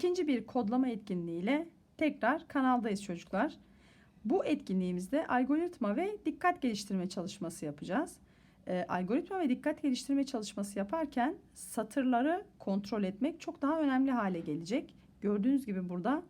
İkinci bir kodlama etkinliğiyle tekrar kanaldayız çocuklar. Bu etkinliğimizde algoritma ve dikkat geliştirme çalışması yapacağız. Ee, algoritma ve dikkat geliştirme çalışması yaparken satırları kontrol etmek çok daha önemli hale gelecek. Gördüğünüz gibi burada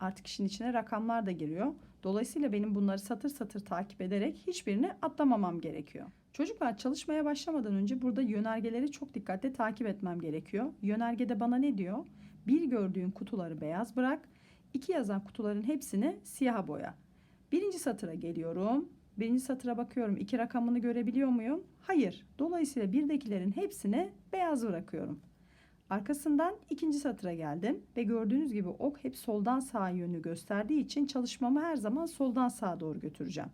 artık işin içine rakamlar da giriyor. Dolayısıyla benim bunları satır satır takip ederek hiçbirini atlamamam gerekiyor. Çocuklar çalışmaya başlamadan önce burada yönergeleri çok dikkatli takip etmem gerekiyor. Yönergede bana ne diyor? Bir gördüğün kutuları beyaz bırak. iki yazan kutuların hepsini siyaha boya. Birinci satıra geliyorum. Birinci satıra bakıyorum. İki rakamını görebiliyor muyum? Hayır. Dolayısıyla birdekilerin hepsini beyaz bırakıyorum. Arkasından ikinci satıra geldim ve gördüğünüz gibi ok hep soldan sağa yönü gösterdiği için çalışmamı her zaman soldan sağa doğru götüreceğim.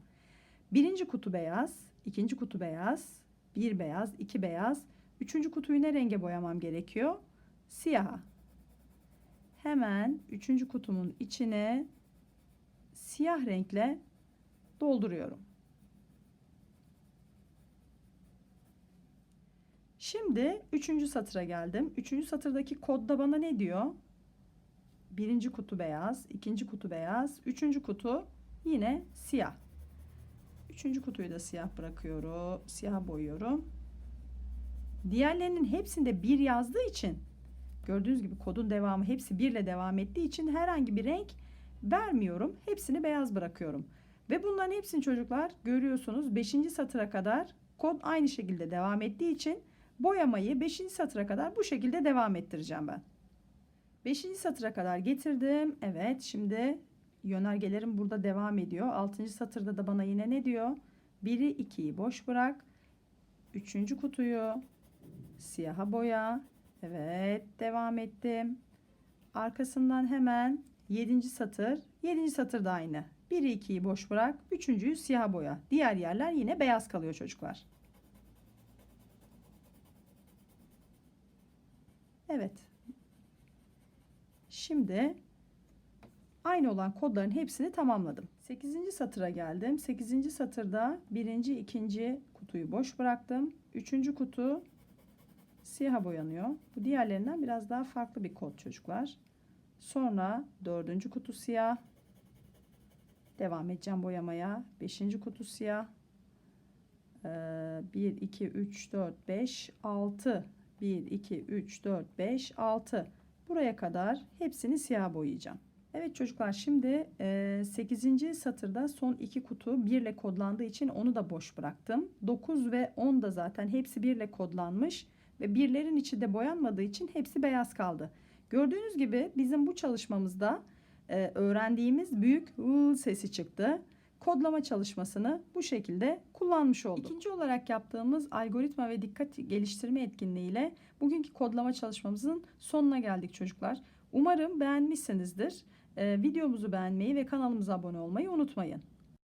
Birinci kutu beyaz, ikinci kutu beyaz, bir beyaz, iki beyaz. Üçüncü kutuyu ne renge boyamam gerekiyor? Siyaha. Hemen üçüncü kutumun içine siyah renkle dolduruyorum. Şimdi üçüncü satıra geldim. Üçüncü satırdaki kodda bana ne diyor? Birinci kutu beyaz, ikinci kutu beyaz, üçüncü kutu yine siyah. Üçüncü kutuyu da siyah bırakıyorum, siyah boyuyorum. Diğerlerinin hepsinde bir yazdığı için gördüğünüz gibi kodun devamı hepsi birle devam ettiği için herhangi bir renk vermiyorum. Hepsini beyaz bırakıyorum. Ve bunların hepsini çocuklar görüyorsunuz 5. satıra kadar kod aynı şekilde devam ettiği için boyamayı 5. satıra kadar bu şekilde devam ettireceğim ben. 5. satıra kadar getirdim. Evet şimdi yönergelerim burada devam ediyor. 6. satırda da bana yine ne diyor? 1'i 2'yi boş bırak. 3. kutuyu siyaha boya. Evet devam ettim. Arkasından hemen 7. satır. 7. satır da aynı. 1'i 2'yi boş bırak. 3.'yü siyah boya. Diğer yerler yine beyaz kalıyor çocuklar. Evet. Şimdi aynı olan kodların hepsini tamamladım. 8. satıra geldim. 8. satırda 1. 2. kutuyu boş bıraktım. 3. kutu siyaha boyanıyor. Bu diğerlerinden biraz daha farklı bir kod çocuklar. Sonra 4. kutu siyah. Devam edeceğim boyamaya. 5. kutu siyah. 1, 2, 3, 4, 5, 6. 1, 2, 3, 4, 5, 6. Buraya kadar hepsini siyah boyayacağım. Evet çocuklar şimdi 8. satırda son iki kutu 1 ile kodlandığı için onu da boş bıraktım. 9 ve 10 da zaten hepsi 1 ile kodlanmış ve birlerin içi de boyanmadığı için hepsi beyaz kaldı. Gördüğünüz gibi bizim bu çalışmamızda e, öğrendiğimiz büyük ı sesi çıktı. Kodlama çalışmasını bu şekilde kullanmış olduk. İkinci olarak yaptığımız algoritma ve dikkat geliştirme etkinliğiyle bugünkü kodlama çalışmamızın sonuna geldik çocuklar. Umarım beğenmişsinizdir. E, videomuzu beğenmeyi ve kanalımıza abone olmayı unutmayın.